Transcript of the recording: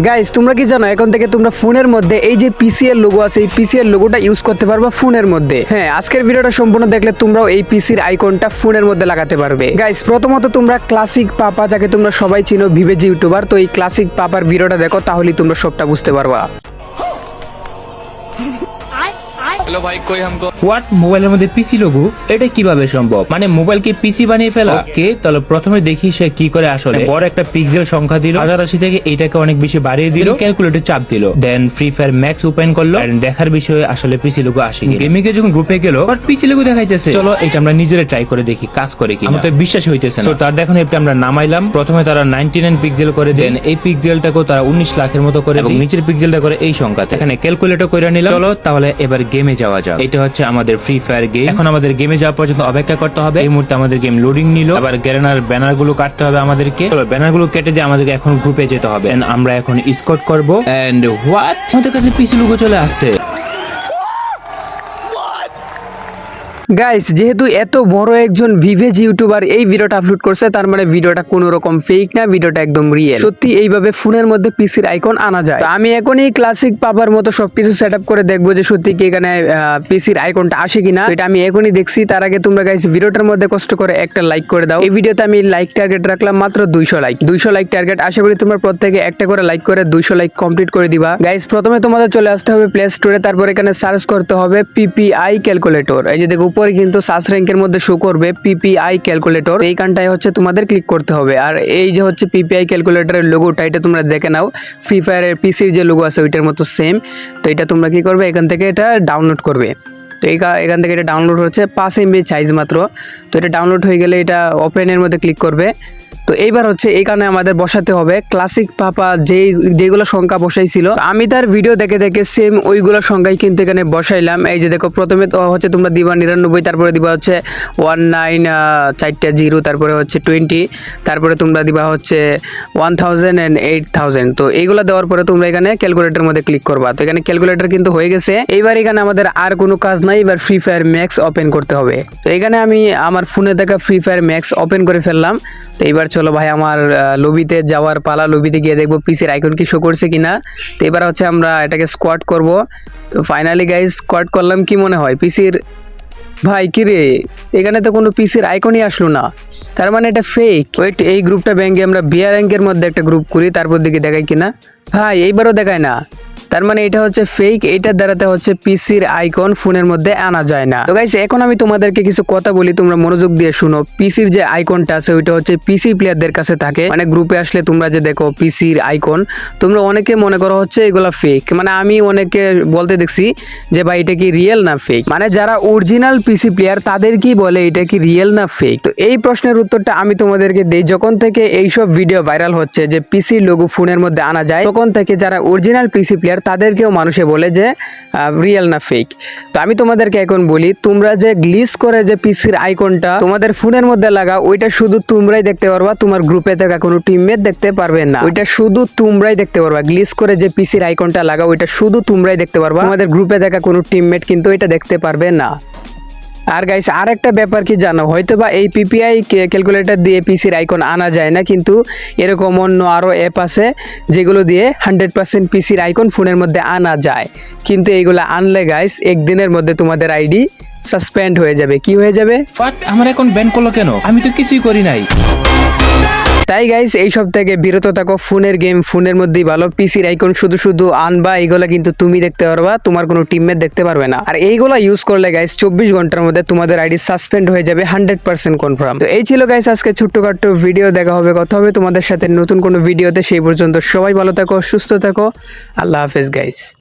Guys তোমরা কি জানো, এখন থেকে তোমরা ফোনের মধ্যে এই যে পিসিএল লোগো আছে, এই পিসিএল লোগোটা ইউজ করতে পারবা ফোনের মধ্যে। হ্যাঁ আজকের ভিডিওটা সম্পূর্ণ দেখলে তোমরাও এই পিসির আইকনটা ফোনের মধ্যে লাগাতে পারবে। গাইজ প্রথমত তোমরা ক্লাসিক পাপা যাকে তোমরা সবাই চিনো ভিভেজ ইউটিউবার তো এই ক্লাসিক পাপার ভিডিওটা দেখো, তাহলেই তোমরা সবটা বুঝতে পারবা। হ্যালো হোয়াট মোবাইলের মধ্যে পিসি লোগো? এটা কীভাবে সম্ভব? মানে পিসি বানিয়ে ফেলা? কে তাহলে প্রথমে দেখি সে কি করে আসলে। বড় একটা পিক্সেল সংখ্যা দিল। হাজার থেকে এটাকে অনেক বেশি বাড়িয়ে দিল। ক্যালকুলেটর চাপ দিল। Then free fire max open করল। দেখার বিষয়ে আসলে পিসি লোগো আসে যখন গ্রুপে গেল পিসি লোগো দেখাইতেছে। চলো এটা আমরা নিজেরা ট্রাই করে দেখি কাজ করে কি আমার বিশ্বাস হইতেছে না। তার দেখুন এটা আমরা নামাইলাম। প্রথমে তারা 99 পিক্সেল করে দেন এই পিক্সেলটাকে তারা 19 লাখের মতো করে এবং নিচের পিক্সেলটা করে এই সংখ্যা এখানে ক্যালকুলেটর করে নিলাম। চলো তাহলে এবার গেমে যাওয়া যাক। এটা হচ্ছে আমাদের ফ্রি ফায়ার গেম এখন আমাদের গেমে যাওয়া পর্যন্ত অপেক্ষা করতে হবে। এই মুহূর্তে আমাদের গেম লোডিং নিল। আবার গ্যারেনার ব্যানারগুলো কাটতে হবে আমাদেরকে। ব্যানারগুলো কেটে দিয়ে আমাদেরকে এখন গ্রুপে যেতে হবে। আমরা এখন স্কট করব। এন্ড হোয়াট আমাদের কাছে পিছু লুকো চলে আসছে। গাইস যেহেতু এত বড় একজন ভিভেজ ইউটিউবার এই ভিডিওটা আপলোড করছে, তার মানে ভিডিওটা কোনো রকম ফেক না, ভিডিওটা একদম রিয়েল সত্যি, এইভাবে ফোনের মধ্যে পিসির আইকন আনা যায়। আমি এখনই ক্লাসিক পাবার মতো সবকিছু সেট আপ করে দেখব যে সত্যি কি এখানে পিসির আইকনটা আসে কিনা। এটা আমি এখনই দেখছি। তার আগে তোমরা গাইস ভিডিওটার মধ্যে কষ্ট করে একটা লাইক করে দাও। এই ভিডিওতে আমি লাইক টার্গেট রাখলাম মাত্র দুইশো লাইক দুইশো লাইক টার্গেট আশা করি তোমরা প্রত্যেকে একটা করে লাইক করে দুইশো লাইক কমপ্লিট করে দিবা। গাইস প্রথমে তোমাদের চলে আসতে হবে প্লে স্টোরে তারপর এখানে সার্চ করতে হবে পিপিআই ক্যালকুলেটর এই যে দেখো কিন্তু সার্চ র্যাঙ্কের মধ্যে শো করবে পিপিআই ক্যালকুলেটর এই কানটাই হচ্ছে তোমাদের ক্লিক করতে হবে। আর এই যে হচ্ছে পিপিআই ক্যালকুলেটরের লোগোটা এটা তোমরা দেখে নাও। ফ্রি ফায়ারের পিসির যে লোগো আছে, ওইটার মতো সেম তো এটা তোমরা কি করবে? এখান থেকে এটা ডাউনলোড করবে। তো এই এখান থেকে এটা ডাউনলোড হচ্ছে, পাঁচ এমবি সাইজ মাত্র। তো এটা ডাউনলোড হয়ে গেলে এটা ওপেনের মধ্যে ক্লিক করবে। তো এইবার হচ্ছে এইখানে আমাদের বসাতে হবে। ক্লাসিক পাপা যেই যেগুলো সংখ্যা বসাইছিল আমি তার ভিডিও দেখে দেখে সেম ওইগুলো সংখ্যাই কিন্তু এখানে বসাইলাম। এই যে দেখো, প্রথমে তো হচ্ছে তোমরা দিবা নিরানব্বই, তারপরে দিবা হচ্ছে ওয়ান নাইন চারটা জিরো, তারপরে হচ্ছে টোয়েন্টি তারপরে তোমরা দিবা হচ্ছে one thousand and eight thousand তো এইগুলো দেওয়ার পরে তোমরা এখানে ক্যালকুলেটর মধ্যে ক্লিক করবা। তো এখানে ক্যালকুলেটর কিন্তু হয়ে গেছে। এইবার এখানে আমাদের আর কোনো কাজ নাই। এবার ফ্রি ফায়ার ম্যাক্স ওপেন করতে হবে। তো এখানে আমি আমার ফোনে দেখা ফ্রি ফায়ার ম্যাক্স ওপেন করে ফেললাম। তো এইবার চলো ভাই, আমার লবিতে যাওয়ার পালা লবিতে গিয়ে দেখব পিসির আইকন কি শো করছে কিনা। তো এবার হচ্ছে আমরা এটাকে স্কোয়াড করব। তো ফাইনালি গাইজ স্কোয়াড করলাম, কি মনে হয়? পিসির ভাই কি রে? এখানে তো কোনো পিসির আইকনই আসলো না। তার মানে এটা ফেক ওয়েট এই গ্রুপটা ব্যাঙ্কে আমরা বিয়ার র্যাঙ্কের মধ্যে একটা গ্রুপ করি, তারপর দিকে দেখাই কিনা। ভাই, এইবারও দেখায় না। তার মানে এটা হচ্ছে ফেক এইটার দ্বারাতে হচ্ছে পিসির আইকন ফোনের মধ্যে আনা যায় না। তো গাইস এখন আমি তোমাদেরকে কিছু কথা বলি, তোমরা মনোযোগ দিয়ে শুনো। পিসির যে আইকনটা আছে, ওইটা হচ্ছে পিসি প্লেয়ারদের কাছে থাকে। মানে গ্রুপে আসলে তোমরা যে দেখো পিসির আইকন তোমরা অনেকে মনে করো হচ্ছে এগুলো ফেক মানে আমি অনেকে বলতে দেখছি যে ভাই, এটা কি রিয়েল না ফেক মানে যারা অরিজিনাল পিসি প্লেয়ার তাদের কি বলে, এটা কি রিয়েল না ফেক তো এই প্রশ্নের উত্তরটা আমি তোমাদেরকে দেই। যখন থেকে এইসব ভিডিও ভাইরাল হচ্ছে যে পিসি লোগো ফোনের মধ্যে আনা যায়, তখন থেকে যারা অরিজিনাল পিসি প্লেয়ার তাদেরকেও মানুষে বলে যে রিয়েল না ফেক তো আমি তোমাদেরকে এখন বলি, তোমরা যে গ্লিস করে যে পিসির আইকনটা তোমাদের ফোনের মধ্যে লাগা, ওইটা শুধু তোমরাই দেখতে পারবা, তোমার গ্রুপে থাকা কোনো টিমমেট দেখতে পারবে না। ওইটা শুধু তোমরাই দেখতে পারবা। গ্লিস করে যে পিসির আইকনটা লাগা, ওইটা শুধু তোমরাই দেখতে পারবা। আমাদের গ্রুপে থাকা কোনো টিমমেট কিন্তু এটা দেখতে পারবে না। আর গাইস আর একটা ব্যাপার কি জানো? হয়তো বা এই পিপিআই ক্যালকুলেটর দিয়ে পিসির আইকন আনা যায় না, কিন্তু এরকম অন্য আরও অ্যাপ আছে যেগুলো দিয়ে হান্ড্রেড পার্সেন্ট পিসির আইকন ফোনের মধ্যে আনা যায়। কিন্তু এইগুলো আনলে গাইস একদিনের মধ্যে তোমাদের আইডি সাসপেন্ড হয়ে যাবে। কি হয়ে যাবে? বাট আমার এখন ব্যান করল কেন? আমি তো কিছুই করি নাই। তাই গাইস এইসব থেকে বিরত থাকো, ফোনের গেম ফোনের মধ্যেই ভালো। পিসির আইকন শুধু শুধু আনবা, এইগুলা কিন্তু তুমি দেখতে পারবা, তোমার কোনো টিমমেট দেখতে পারবে না। আর এইগুলা ইউজ করলে গাইস চব্বিশ ঘণ্টার মধ্যে তোমাদের আইডি সাসপেন্ড হয়ে যাবে হান্ড্রেড পার্সেন্ট কনফার্ম তো এই ছিল গাইস আজকে ছোট্টখাট্ট ভিডিও দেখা হবে, কথা হবে তোমাদের সাথে নতুন কোনো ভিডিওতে সেই পর্যন্ত সবাই ভালো থাকো, সুস্থ থাকো। আল্লাহ হাফেজ গাইস